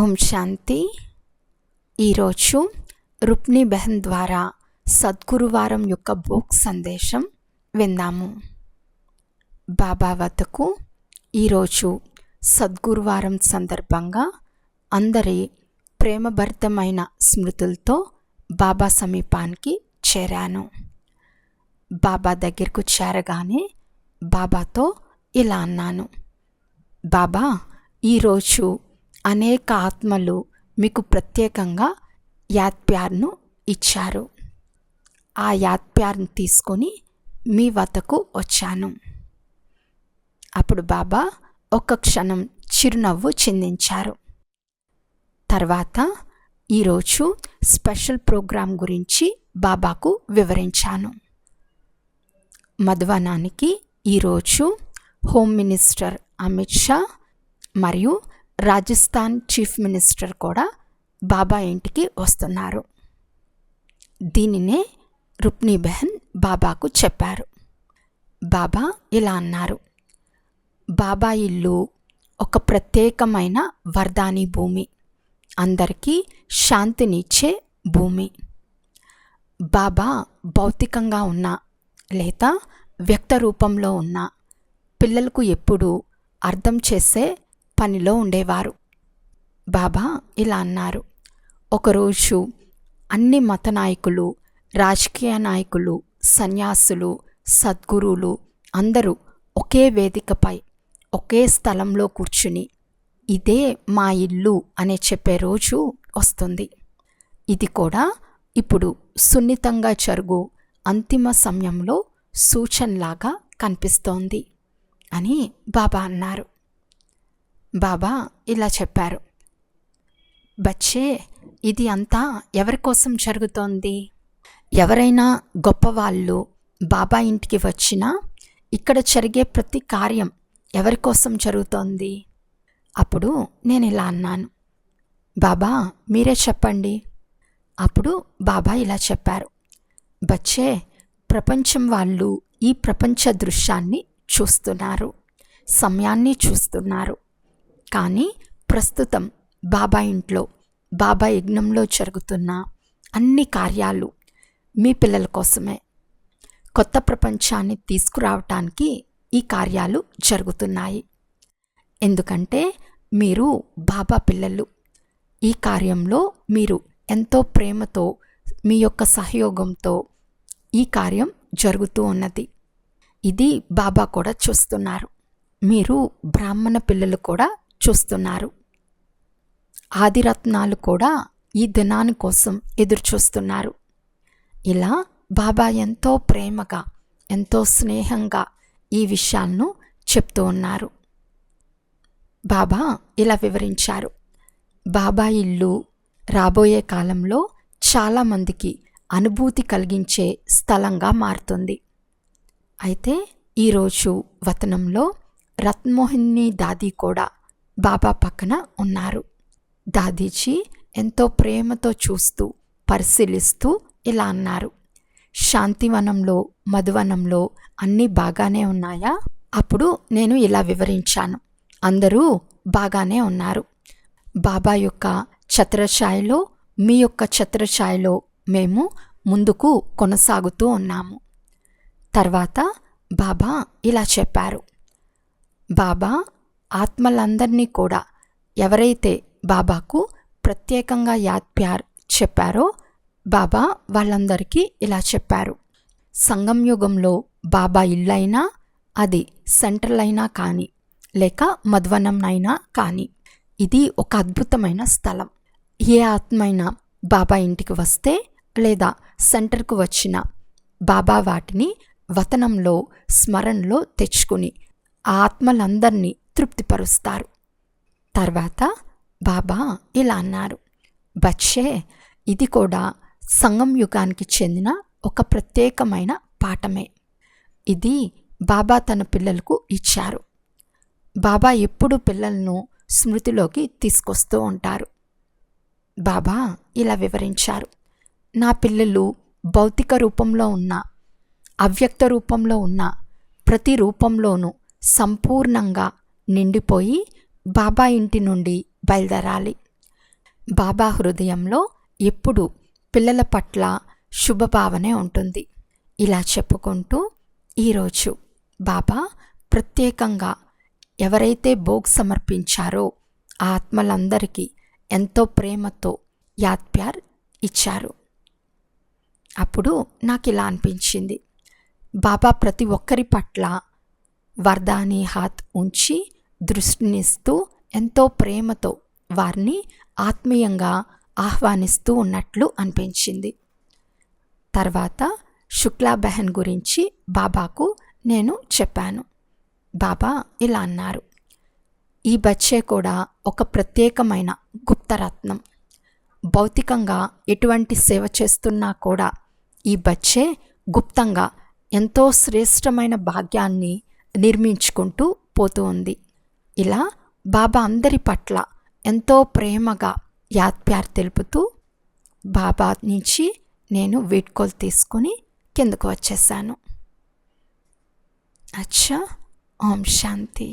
ఓం శాంతి. ఈరోజు రుక్ని బెహన్ ద్వారా సద్గురువారం యొక్క బుక్ సందేశం విందాము. బాబా వద్దకు ఈరోజు సద్గురువారం సందర్భంగా అందరి ప్రేమభరితమైన స్మృతులతో బాబా సమీపానికి చేరాను. బాబా దగ్గరకు చేరగానే బాబాతో ఇలా అన్నాను. బాబా ఈరోజు అనేక ఆత్మలు మీకు ప్రత్యేకంగా యాత్ప్యార్ను ఇచ్చారు. ఆ యాత్ప్యార్ను తీసుకొని మీ వద్దకు వచ్చాను. అప్పుడు బాబా ఒక్క క్షణం చిరునవ్వు చిందించారు. తర్వాత ఈరోజు స్పెషల్ ప్రోగ్రాం గురించి బాబాకు వివరించాను. మధువనానికి ఈరోజు హోమ్ మినిస్టర్ అమిత్ షా మరియు రాజస్థాన్ చీఫ్ మినిస్టర్ కూడా బాబా ఇంటికి వస్తున్నారు. దీనినే రుక్ని బెహన్ బాబాకు చెప్పారు. బాబా ఇలా అన్నారు. బాబా ఇల్లు ఒక ప్రత్యేకమైన వరదాని భూమి. అందరికీ శాంతినిచ్చే భూమి. బాబా భౌతికంగా ఉన్న లేదా వ్యక్త రూపంలో ఉన్న పిల్లలకు ఎప్పుడూ అర్థం చేసే పనిలో ఉండేవారు. బాబా ఇలా అన్నారు ఒకరోజు అన్ని మత నాయకులు రాజకీయ నాయకులు సన్యాసులు సద్గురువులు అందరూ ఒకే వేదికపై ఒకే స్థలంలో కూర్చుని ఇదే మా ఇల్లు అనే చెప్పే రోజు వస్తుంది. ఇది కూడా ఇప్పుడు సున్నితంగా జరుగు అంతిమ సమయంలో సూచనలాగా కనిపిస్తోంది అని బాబా అన్నారు. బాబా ఇలా చెప్పారు. బచ్చే ఇది అంతా ఎవరి కోసం జరుగుతోంది? ఎవరైనా గొప్పవాళ్ళు బాబా ఇంటికి వచ్చినా ఇక్కడ జరిగే ప్రతి కార్యం ఎవరి కోసం జరుగుతోంది? అప్పుడు నేను ఇలా అన్నాను. బాబా మీరే చెప్పండి. అప్పుడు బాబా ఇలా చెప్పారు. బచ్చే ప్రపంచం వాళ్ళు ఈ ప్రపంచ దృశ్యాన్ని చూస్తున్నారు సమయాన్ని చూస్తున్నారు. కానీ ప్రస్తుతం బాబా ఇంట్లో బాబా యజ్ఞంలో జరుగుతున్న అన్ని కార్యాలు మీ పిల్లల కోసమే. కొత్త ప్రపంచాన్ని తీసుకురావటానికి ఈ కార్యాలు జరుగుతున్నాయి. ఎందుకంటే మీరు బాబా పిల్లలు. ఈ కార్యంలో మీరు ఎంతో ప్రేమతో మీ యొక్క సహయోగంతో ఈ కార్యం జరుగుతూ ఉన్నది. ఇది బాబా కూడా చూస్తున్నారు. మీరు బ్రాహ్మణ పిల్లలు కూడా చూస్తున్నారు. ఆదిరత్నాలు కూడా ఈ దినాని కోసం ఎదురుచూస్తున్నారు. ఇలా బాబా ఎంతో ప్రేమగా ఎంతో స్నేహంగా ఈ విషయాలను చెప్తూ ఉన్నారు. బాబా ఇలా వివరించారు. బాబా ఇల్లు రాబోయే కాలంలో చాలామందికి అనుభూతి కలిగించే స్థలంగా మారుతుంది. అయితే ఈరోజు వతనంలో రత్మోహిని దాది కూడా బాబా పక్కన ఉన్నారు. దాదీజీ ఎంతో ప్రేమతో చూస్తూ పరిశీలిస్తూ ఇలా అన్నారు. శాంతివనంలో మధువనంలో అన్నీ బాగానే ఉన్నాయా? అప్పుడు నేను ఇలా వివరించాను. అందరూ బాగానే ఉన్నారు. బాబా యొక్క ఛత్రఛాయలో మీ యొక్క ఛత్రఛాయలో మేము ముందుకు కొనసాగుతూ ఉన్నాము. తర్వాత బాబా ఇలా చెప్పారు. బాబా ఆత్మలందరినీ కూడా ఎవరైతే బాబాకు ప్రత్యేకంగా యాద్ ప్యార్ చెప్పారో బాబా వాళ్ళందరికీ ఇలా చెప్పారు. సంగం యుగంలో బాబా ఇల్లైనా అది సెంట్రల్ అయినా కానీ లేక మధ్వనంనైనా కానీ ఇది ఒక అద్భుతమైన స్థలం. ఏ ఆత్మైనా బాబా ఇంటికి వస్తే లేదా సెంటర్కు వచ్చిన బాబా వాటిని వతనంలో స్మరణలో తెచ్చుకుని ఆ ఆత్మలందరినీ తృప్తిపరుస్తారు. తర్వాత బాబా ఇలా అన్నారు బచ్చే ఇది కూడా సంగం యుగానికి చెందిన ఒక ప్రత్యేకమైన పాఠమే. ఇది బాబా తన పిల్లలకు ఇచ్చారు. బాబా ఎప్పుడు పిల్లలను స్మృతిలోకి తీసుకొస్తూ ఉంటారు. బాబా ఇలా వివరించారు నా పిల్లలు భౌతిక రూపంలో ఉన్న అవ్యక్త రూపంలో ఉన్న ప్రతి రూపంలోనూ సంపూర్ణంగా నిండిపోయి బాబా ఇంటి నుండి బయలుదేరాలి. బాబా హృదయంలో ఎప్పుడు పిల్లల పట్ల శుభభావనే ఉంటుంది. ఇలా చెప్పుకుంటూ ఈరోజు బాబా ప్రత్యేకంగా ఎవరైతే భోగ్ సమర్పించారో ఆ ఆత్మలందరికీ ఎంతో ప్రేమతో యాద్ప్యార్ ఇచ్చారు. అప్పుడు నాకు ఇలా అనిపించింది. బాబా ప్రతి ఒక్కరి పట్ల వరదాని హాత్ ఉంచి దృష్టినిస్తూ ఎంతో ప్రేమతో వారిని ఆత్మీయంగా ఆహ్వానిస్తూ ఉన్నట్లు అనిపించింది. తర్వాత శుక్లా బెహన్ గురించి బాబాకు నేను చెప్పాను. బాబా ఇలా అన్నారు. ఈ బచ్చే కూడా ఒక ప్రత్యేకమైన గుప్తరత్నం. భౌతికంగా ఎటువంటి సేవ చేస్తున్నా కూడా ఈ బచ్చే గుప్తంగా ఎంతో శ్రేష్టమైన భాగ్యాన్ని నిర్మించుకుంటూ పోతూ ఉంది. ఇలా బాబా అందరి పట్ల ఎంతో ప్రేమగా యాత్ప్యార్ తెలుపుతూ బాబా నుంచి నేను వీడ్కోలు తీసుకొని కిందకు వచ్చేసాను. అచ్చా ఓం శాంతి.